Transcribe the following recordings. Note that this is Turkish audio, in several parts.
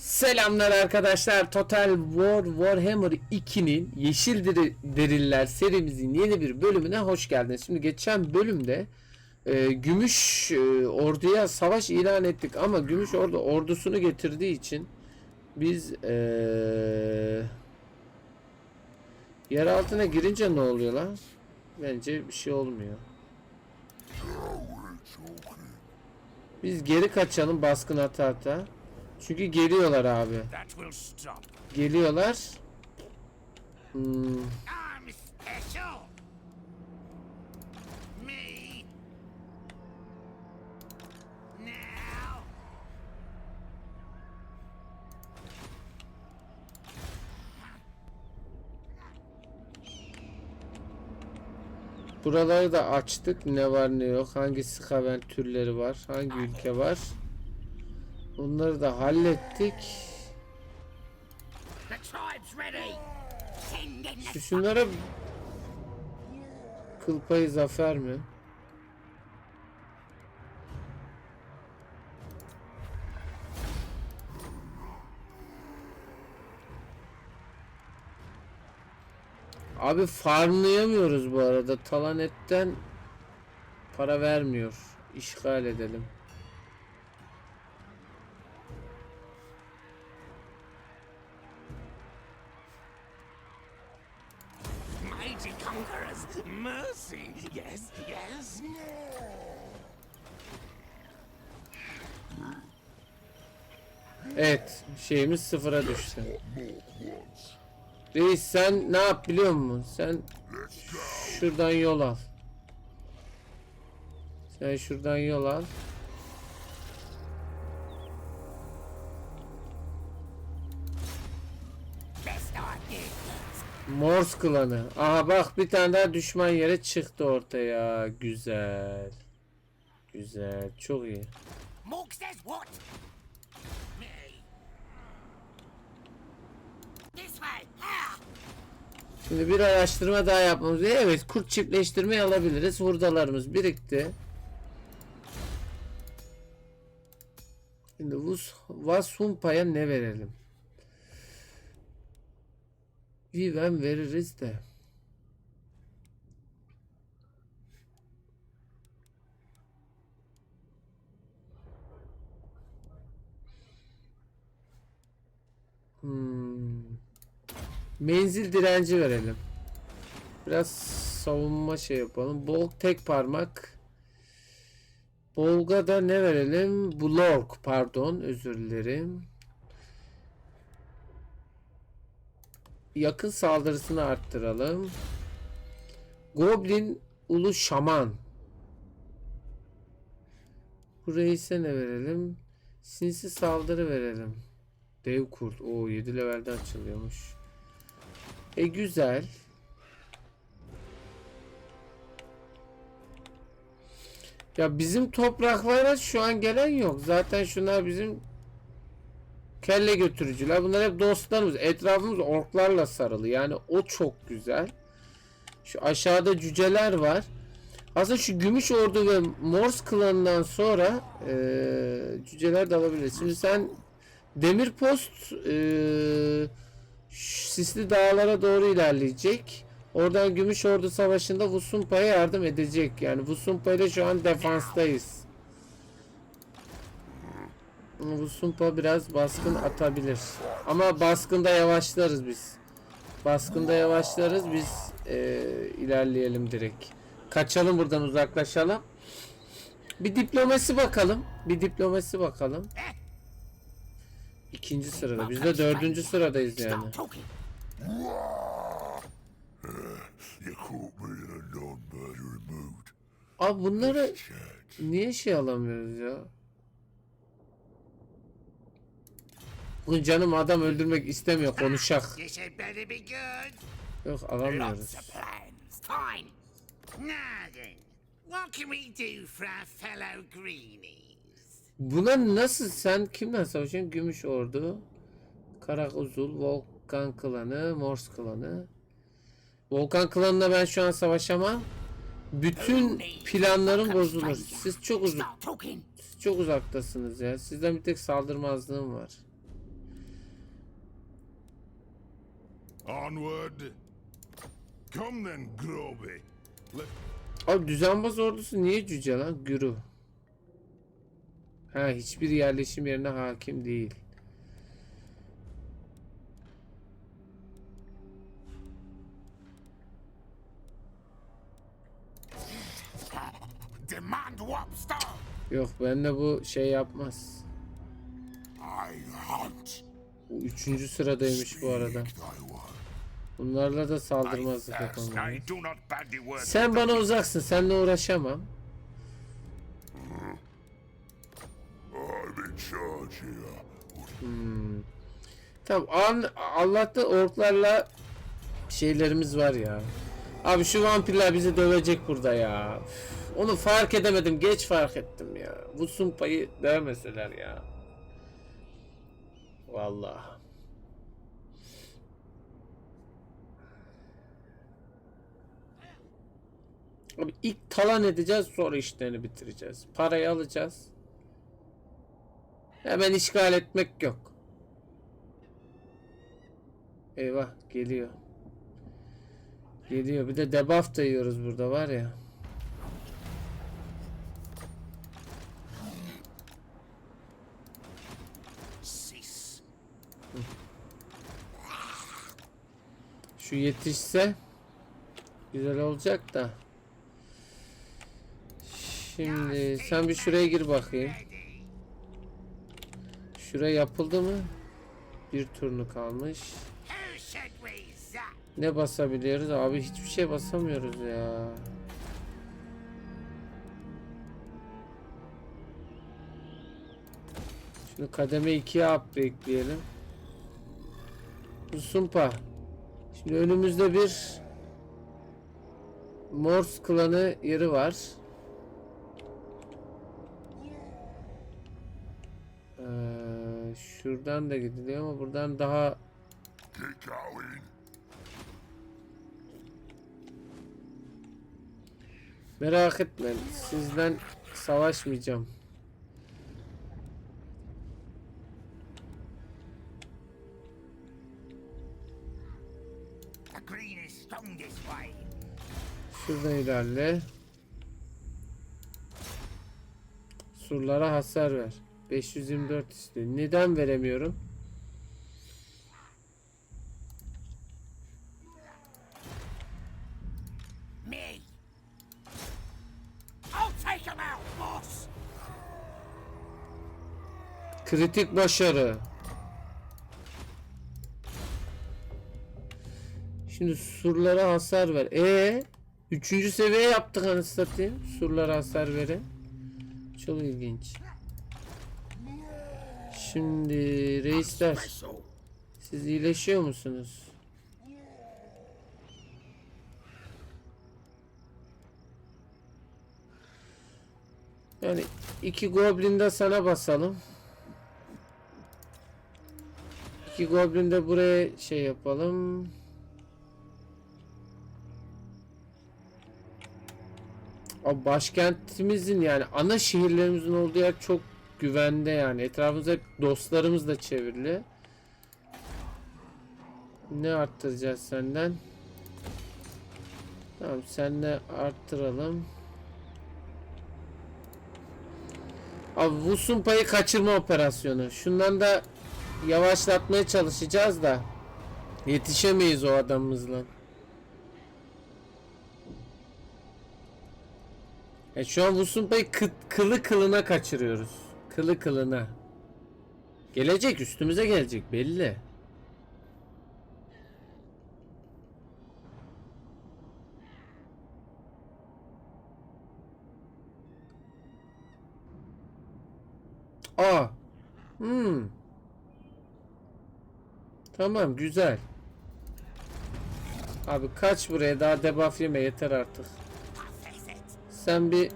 Selamlar arkadaşlar. Total War Warhammer 2'nin Yeşil Deri- Deriller serimizin yeni bir bölümüne hoş geldiniz. Şimdi geçen bölümde e, Gümüş e, orduya savaş ilan ettik ama Gümüş ordu ordusunu getirdiği için biz e, yer altına girince ne oluyor lan? Bence bir şey olmuyor. Biz geri kaçalım baskın ata ata. Çünkü geliyorlar abi. Geliyorlar. Hmm, buraları da açtık. Ne var ne yok. Hangi skaven türleri var. Hangi ülke var. Bunları da hallettik. Şu şunlara kıl payı zafer mi? Abi farmlayamıyoruz bu arada. Talanetten para vermiyor. İşgal edelim. Mercy. Yes, yes. Evet, şeyimiz sıfıra düştü. Reis sen ne yap biliyor musun? Sen şuradan yol al. Sen şuradan yol al. Morse klanı. Aha bak bir tane daha düşman yere çıktı ortaya. Güzel. Güzel. Çok iyi. Here. Şimdi bir araştırma daha yapmamız. Evet kurt çiftleştirmeyi alabiliriz. Hurdalarımız birikti. Şimdi Vasumpa'ya ne verelim? Viven veririz de. Hmm. Menzil direnci verelim. Biraz savunma şey yapalım. Bolk tek parmak. Bolga da ne verelim? Blork pardon özür dilerim. Yakın saldırısını arttıralım. Goblin ulu şaman. Bu reise ne verelim? Sinsi saldırı verelim. Dev kurt. O 7 levelde açılıyormuş. E güzel. Ya bizim topraklara şu an gelen yok. Zaten şunlar bizim kelle götürücüler. Bunlar hep dostlarımız. Etrafımız orklarla sarılı. Yani o çok güzel. Şu aşağıda cüceler var. Aslında şu Gümüş Ordu ve Morse klanından sonra eee cüceler de alabiliriz. Şimdi sen Demir Post Ş- Sisli dağlara doğru ilerleyecek. Oradan Gümüş Ordu Savaşı'nda Vusumpa'ya yardım edecek. Yani Vusumpa ile şu an defanstayız. Vusumpa biraz baskın atabilir. Ama baskında yavaşlarız biz. Baskında yavaşlarız biz eee, ilerleyelim direkt. Kaçalım buradan uzaklaşalım. Bir diplomasi bakalım. Bir diplomasi bakalım. İkinci sırada. Biz de dördüncü sıradayız yani. Abi bunları niye şey alamıyoruz ya? Bugün canım adam öldürmek istemiyor konuşak. Yok alamıyoruz. Buna nasıl sen kimle savaşıyorsun? Gümüş Ordu, Karakuzul, Volkan Klanı, Morse Klanı. Volkan Klanı'na ben şu an savaşamam. Bütün planlarım bozulur. Siz çok uzak talking. çok uzaktasınız ya. Sizden bir tek saldırmazlığım var. Onward. Come then, Groby. Let Abi düzenbaz ordusu niye cüce lan? Gürü. Ha hiçbir yerleşim yerine hakim değil. Yok bende bu şey yapmaz. Bu üçüncü sıradaymış bu arada. Bunlarla da saldırmazlık words. Sen bana uzaksın. Seninle uğraşamam. Here. Tamam. An Allah'ta orklarla şeylerimiz var ya. Abi şu vampirler bizi dövecek burada ya. Üf, Onu fark edemedim. Geç fark ettim ya. Bu sumpayı dövmeseler ya. Vallahi. Abi ilk talan edeceğiz sonra işlerini bitireceğiz. Parayı alacağız. Hemen işgal etmek yok. Eyvah geliyor. Geliyor. Bir de debuff da yiyoruz burada var ya. Şu yetişse güzel olacak da. Şimdi sen bir şuraya gir bakayım. Şuraya yapıldı mı? Bir turnu kalmış. Ne basabiliyoruz? Abi hiçbir şey basamıyoruz ya. Şunu kademe 2'ye upgrade'leyelim. Sumpa. Şimdi önümüzde bir Morse klanı yeri var. Şuradan da gidiliyor ama buradan daha. Merak etme. Sizden savaşmayacağım. Şuradan ilerle. Surlara hasar ver. 524 istiyor. Neden veremiyorum? Kritik başarı. Şimdi surlara hasar ver. E Üçüncü seviye yaptık anasını satayım. Surlara hasar verin. Çok ilginç. Şimdi reisler siz iyileşiyor musunuz? Yani iki goblin de sana basalım. İki goblin de buraya şey yapalım. Abi başkentimizin yani ana şehirlerimizin olduğu yer çok güvende yani. Etrafımızda hep dostlarımızla çevrili. Ne arttıracağız senden? Tamam senle arttıralım. Abi bu sumpayı kaçırma operasyonu. Şundan da yavaşlatmaya çalışacağız da yetişemeyiz o adamımızla. E şu an bu sumpayı kı- kılı kılına kaçırıyoruz. Kılı kılına. Gelecek üstümüze gelecek belli. Aa. Hmm. Tamam güzel. Abi kaç buraya daha debuff yeme yeter artık. Sen bir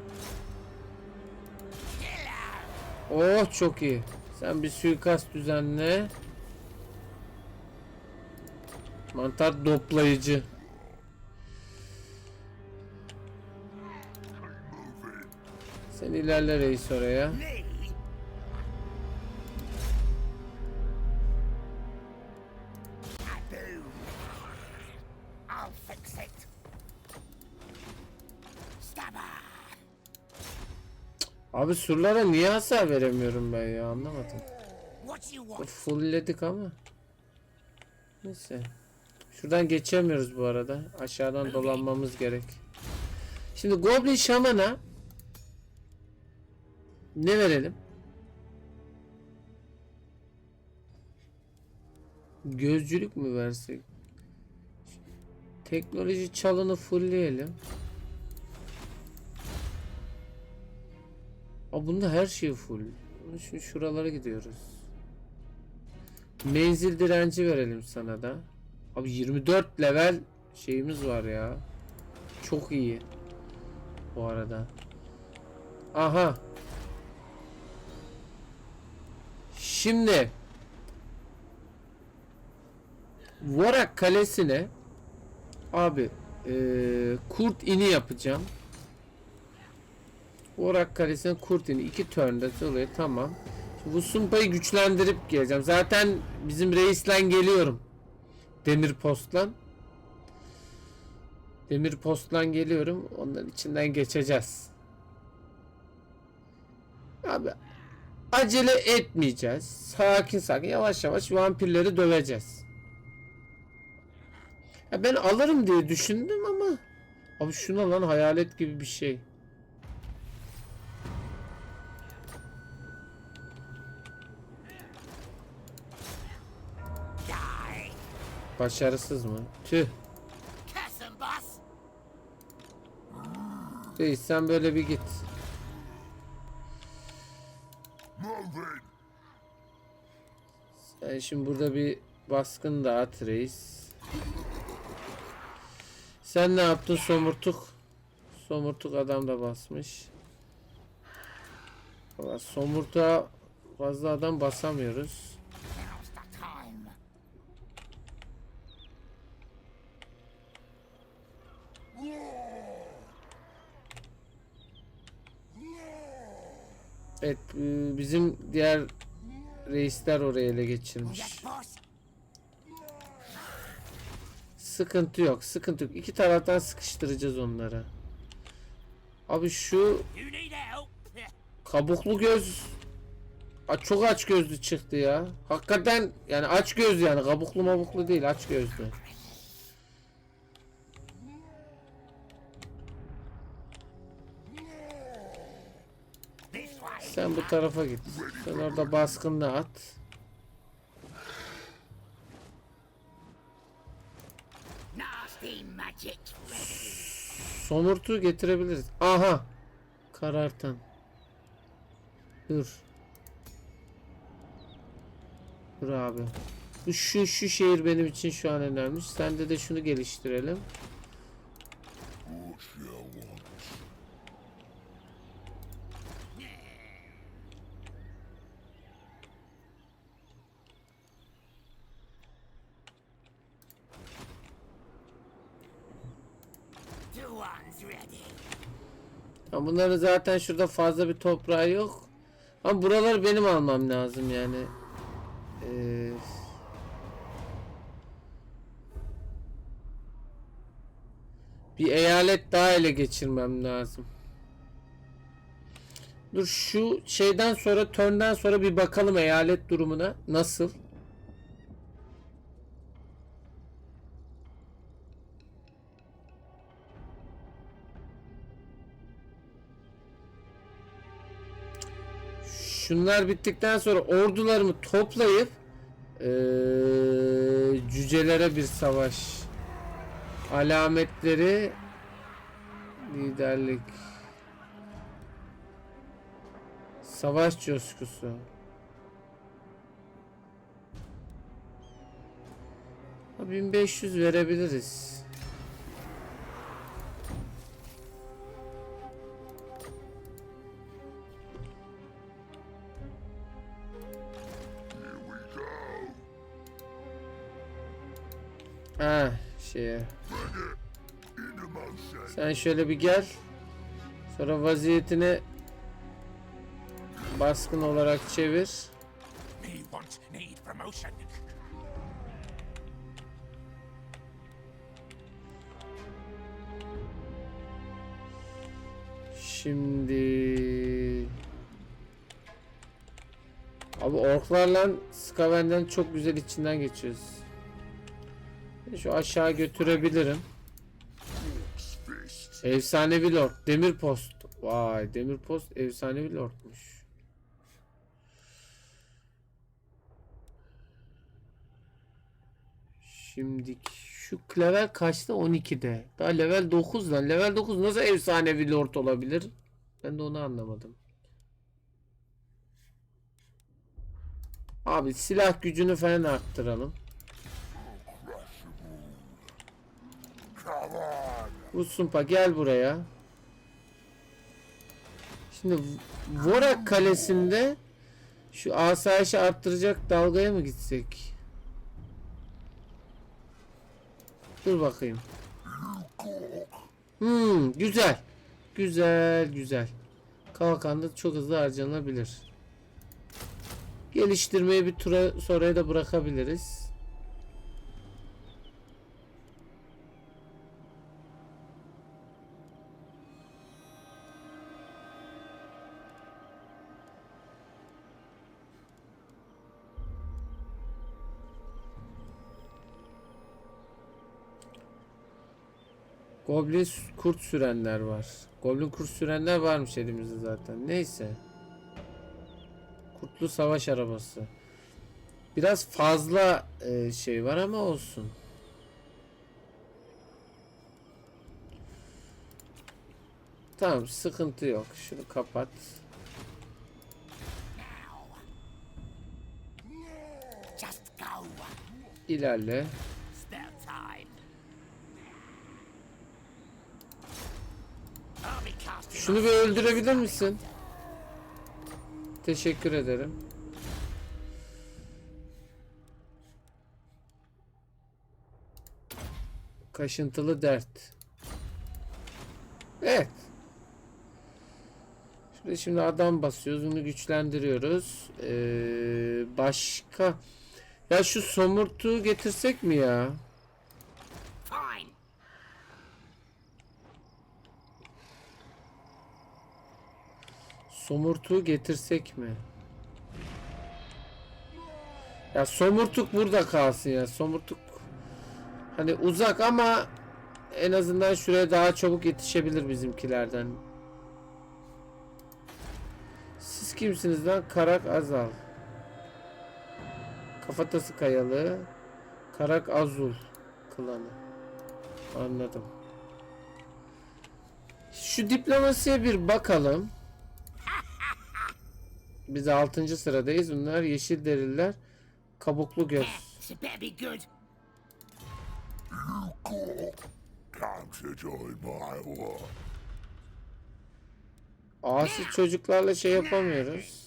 Oh çok iyi. Sen bir suikast düzenle. Mantar toplayıcı. Sen ilerle reis oraya. Abi surlara niye hasar veremiyorum ben ya anlamadım. Fullledik ama. Neyse. Şuradan geçemiyoruz bu arada. Aşağıdan dolanmamız gerek. Şimdi Goblin Şaman'a ne verelim? Gözcülük mü versek? Teknoloji çalını fullleyelim. Aa bunda her şey full. Şimdi şuralara gidiyoruz. Menzil direnci verelim sana da. Abi 24 level şeyimiz var ya. Çok iyi. Bu arada. Aha. Şimdi Vorak Kalesi'ne abi eee, kurt ini yapacağım. Vorak Kalesi'ne kurt ini iki turn'da oluyor tamam. Şimdi bu sumpayı güçlendirip geleceğim. Zaten bizim reisle geliyorum. Demir postlan. Demir postlan geliyorum. Onların içinden geçeceğiz. Abi acele etmeyeceğiz. Sakin sakin yavaş yavaş vampirleri döveceğiz. Ya ben alırım diye düşündüm ama abi şuna lan hayalet gibi bir şey. Başarısız mı? Tüh. Reis sen böyle bir git. Sen şimdi burada bir baskın dağıt reis. Sen ne yaptın somurtuk? Somurtuk adam da basmış. Valla somurtuğa fazla adam basamıyoruz. Now's the time. Evet e, bizim diğer reisler oraya ele geçirmiş. Sıkıntı yok sıkıntı yok. İki taraftan sıkıştıracağız onları. Abi şu kabuklu göz Aa, çok aç gözlü çıktı ya. Hakikaten yani aç gözlü yani kabuklu mabuklu değil aç gözlü. This way. Sen bu tarafa git. Sen orada baskınla at. Somurtuğu getirebiliriz. Aha. Karartan. Dur. Dur abi. Şu şu şehir benim için şu an önemli. Sende de şunu geliştirelim. What you want? Two ones ready. Ya bunların zaten şurada fazla bir toprağı yok. Ama buraları benim almam lazım yani. Ee, bir eyalet daha ele geçirmem lazım. Dur şu şeyden sonra turn'dan sonra bir bakalım eyalet durumuna nasıl. Şunlar bittikten sonra ordularımı toplayıp eee, cücelere bir savaş alametleri liderlik savaş coşkusu Ha, 1500 verebiliriz. Ha şeye. Sen şöyle bir gel. Sonra vaziyetini baskın olarak çevir. Şimdi Abi orklarla Skaven'den çok güzel içinden geçiyoruz. Şu aşağı götürebilirim. Efsanevi Lord. Demir Post. Vay Demir Post efsanevi Lord'muş. Şimdi şu level kaçta? 12'de. Daha level 9 lan. Level 9 nasıl efsanevi Lord olabilir? Ben de onu anlamadım. Abi silah gücünü falan arttıralım. Come on. Usumpa gel buraya. Şimdi Vorak Kalesi'nde şu asayişi arttıracak dalgaya mı gitsek? Dur bakayım. Hmm, güzel. Güzel, güzel. Kalkan da çok hızlı harcanabilir. Geliştirmeyi bir tura sonraya da bırakabiliriz. Goblin kurt sürenler var. Goblin kurt sürenler varmış elimizde zaten. Neyse. Kurtlu savaş arabası. Biraz fazla e, şey var ama olsun. Tamam sıkıntı yok. Şunu kapat. İlerle. Şunu bir öldürebilir misin? Teşekkür ederim. Kaşıntılı dert. Evet. Şurada şimdi adam basıyoruz. Bunu güçlendiriyoruz. Ee, başka. Ya şu somurtuğu getirsek mi ya? Somurtuğu getirsek mi? Ya somurtuk burada kalsın ya. Somurtuk hani uzak ama en azından şuraya daha çabuk yetişebilir bizimkilerden. Siz kimsiniz lan? Karak Azal. Kafatası Kayalı. Karak Azul klanı. Anladım. Şu diplomasiye bir bakalım. Biz 6. sıradayız. Bunlar yeşil deriler. Kabuklu göz. Asi çocuklarla şey yapamıyoruz.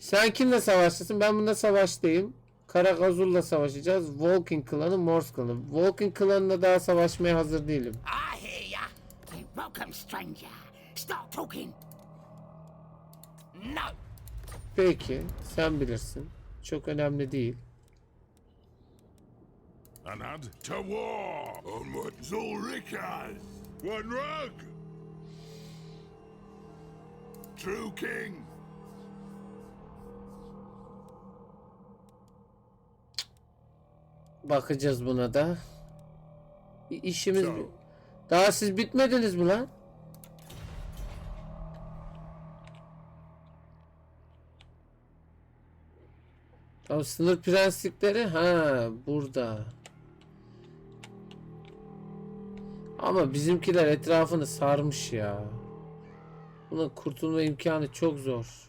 Sen kimle savaştasın? Ben bunda savaştayım. Karakazul'la savaşacağız. Walking klanı, Morse klanı. Walking klanına daha savaşmaya hazır değilim. I hear ya. Welcome, stranger. Start talking. No. Peki, sen bilirsin. Çok önemli değil. Anad to war. Onward, Zulrikas. One rug. True king. Bakacağız buna da. Bir işimiz... So. Daha siz bitmediniz mi lan? Tamam sınır prenslikleri ha burada. Ama bizimkiler etrafını sarmış ya. Bunun kurtulma imkanı çok zor.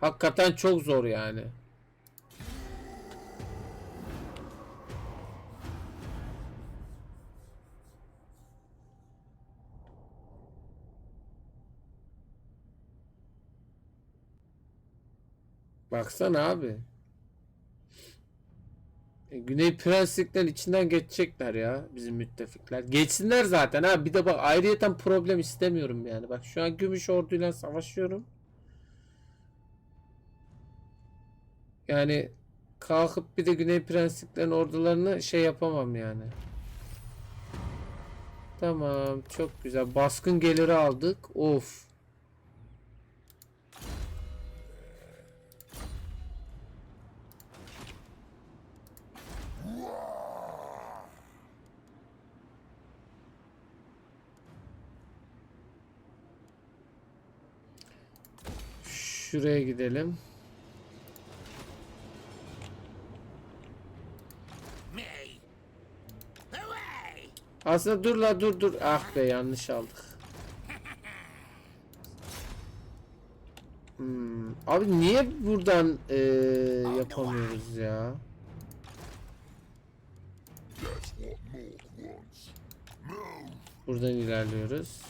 Hakikaten çok zor yani. Baksana abi. E, Güney Prensliklerin içinden geçecekler ya bizim müttefikler. Geçsinler zaten ha. Bir de bak ayrıyeten problem istemiyorum yani. Bak şu an Gümüş Ordu'yla savaşıyorum. Yani kalkıp bir de Güney Prensliklerin ordularını şey yapamam yani. Tamam çok güzel. Baskın geliri aldık. Of. Şuraya gidelim. Aslında dur la dur dur. Ah be yanlış aldık. Hmm. Abi niye buradan eee, yapamıyoruz ya? Buradan ilerliyoruz.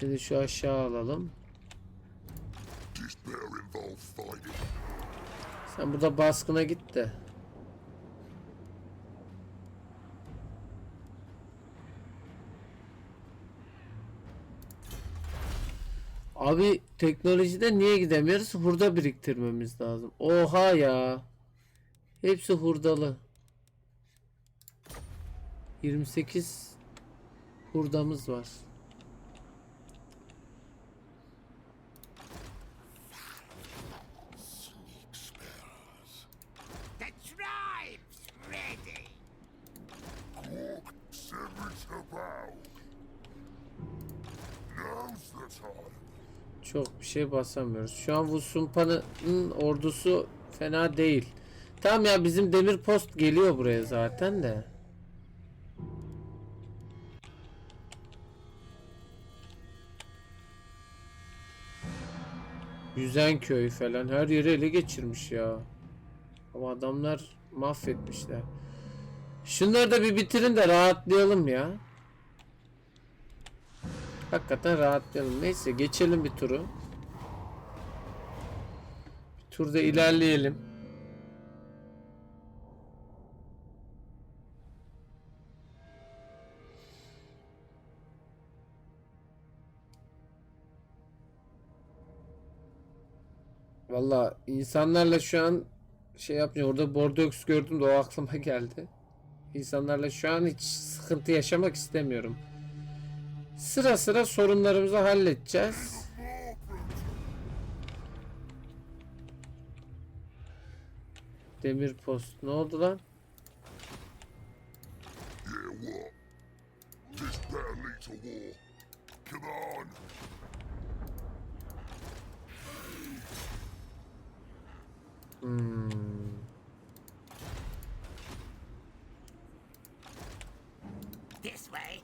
Seni şu aşağı alalım. Sen burada baskına git de. Abi teknolojide niye gidemiyoruz? Hurda biriktirmemiz lazım. Oha ya. Hepsi hurdalı. 28 hurdamız var. Çok bir şey basamıyoruz. Şu an Vusumpa'nın ordusu fena değil. Tamam ya bizim demir post geliyor buraya zaten de. Yüzen köy falan her yeri ele geçirmiş ya. Ama adamlar mahvetmişler. Şunları da bir bitirin de rahatlayalım ya. Hakikaten rahatlayalım. Neyse geçelim bir turu. Bir turda ilerleyelim. Valla insanlarla şu an şey yapmıyor. Orada Bordeaux gördüm de o aklıma geldi. İnsanlarla şu an hiç sıkıntı yaşamak istemiyorum. Sıra sıra sorunlarımızı halledeceğiz. Demir post. Ne oldu lan? Yeah! Hmm. This way.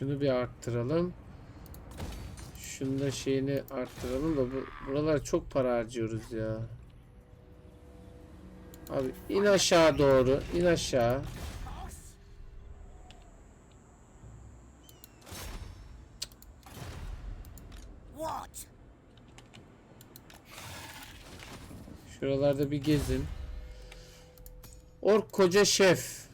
Şunu bir arttıralım. Şunu da şeyini arttıralım da bu, buralar çok para harcıyoruz ya. Abi in aşağı doğru. in aşağı. What? Şuralarda bir gezin. Ork koca şef.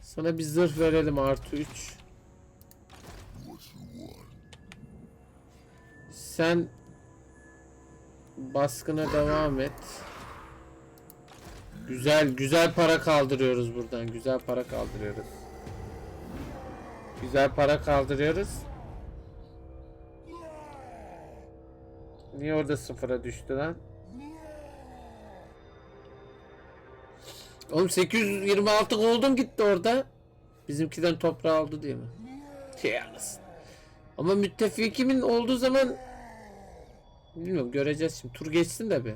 Sana bir zırh verelim artı 3. What you want? Sen baskına devam et. Güzel güzel para kaldırıyoruz buradan. Güzel para kaldırıyoruz. Güzel para kaldırıyoruz. Niye orada sıfıra düştü lan? Oğlum 826 gold'um gitti orada. Bizimkiden toprağı aldı diye mi? Yalnız. Ama müttefikimin olduğu zaman bilmiyorum göreceğiz şimdi. Tur geçsin de bir.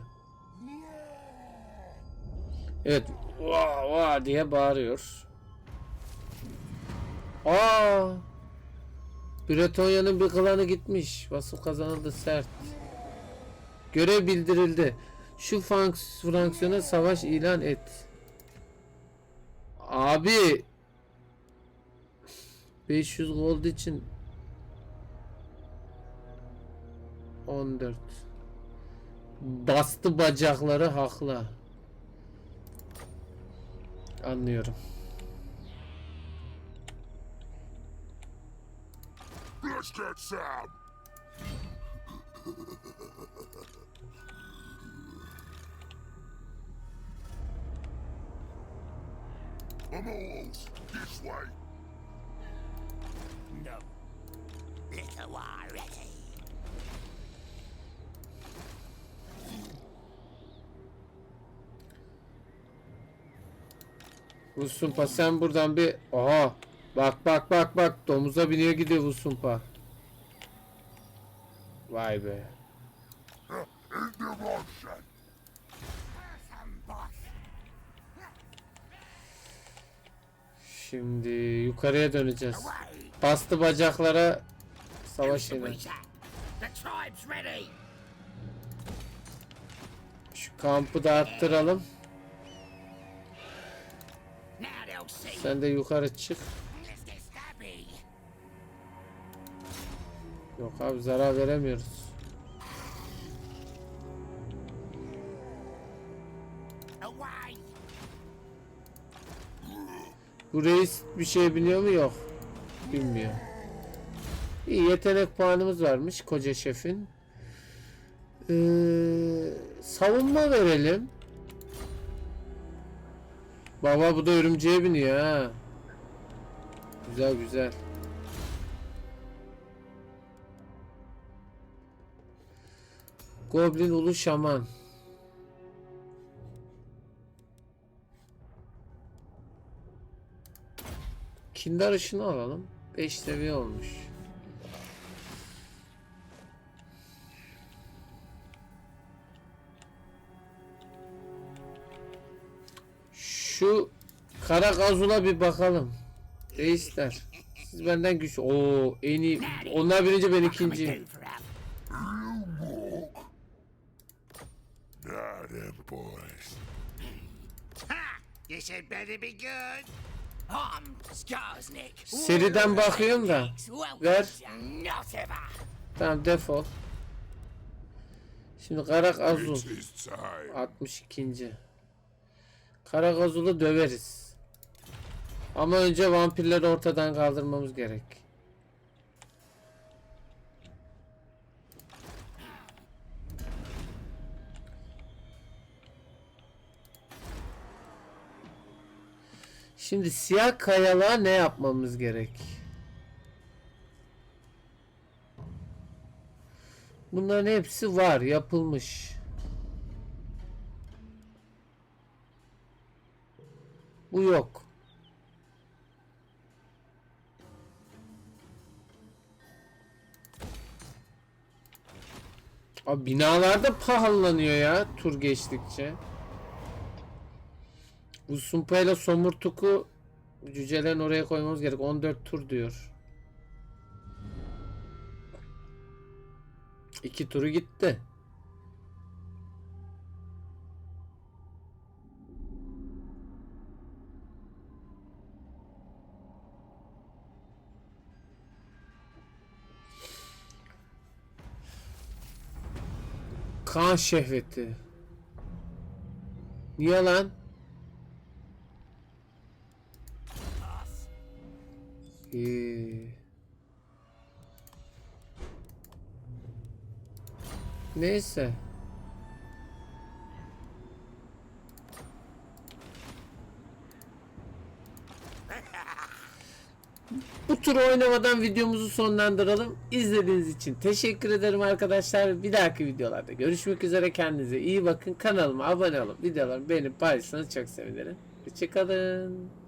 Evet. Vaa vaa diye bağırıyor. Aa! Bretonya'nın bir klanı gitmiş. Vasıl kazanıldı sert. Görev bildirildi. Şu fraksiyona savaş ilan et. Abi 500 gold için 14 Bastı bacakları haklı. Anlıyorum. Let's get some. I'm almost this way. No. Little already. Vusumpa sen buradan bir... Aha. Bak bak bak bak. Domuza biniyor gidiyor Vusumpa. Vay be. In the Russian. Some boss. Şimdi yukarıya döneceğiz. Bastı bacaklara savaş ready. Şu kampı da see. Sen de yukarı çık. Yok abi zarar veremiyoruz. Bu reis bir şey biliyor mu? Yok. Bilmiyor. İyi yetenek puanımız varmış koca şefin. Ee, savunma verelim. Baba bu da örümceğe biniyor ha. Güzel güzel. Goblin ulu şaman. Kindar ışını alalım. 5 seviye olmuş. Şu kara gazula bir bakalım. Reisler. Siz benden güç. Oo en iyi. Onlar birinci ben ikinci. them boys. Ha! This had better be good. Seriden bakıyorum da. Ver. Tamam defol. Şimdi kara gazul. It's his time. 62. Kara gazulu döveriz. Ama önce vampirleri ortadan kaldırmamız gerek. Şimdi siyah kayalığa ne yapmamız gerek? Bunların hepsi var, yapılmış. Bu yok. Abi binalar da pahalanıyor ya tur geçtikçe. Bu sumpayla somurtuku cücelerin oraya koymamız gerek. 14 tur diyor. İki turu gitti. Kan şehveti. Niye lan? İyi. Neyse. Bu turu oynamadan videomuzu sonlandıralım. İzlediğiniz için teşekkür ederim arkadaşlar. Bir dahaki videolarda görüşmek üzere. Kendinize iyi bakın. Kanalıma abone olun. Videolarımı beğenip paylaşırsanız çok sevinirim. Hoşçakalın.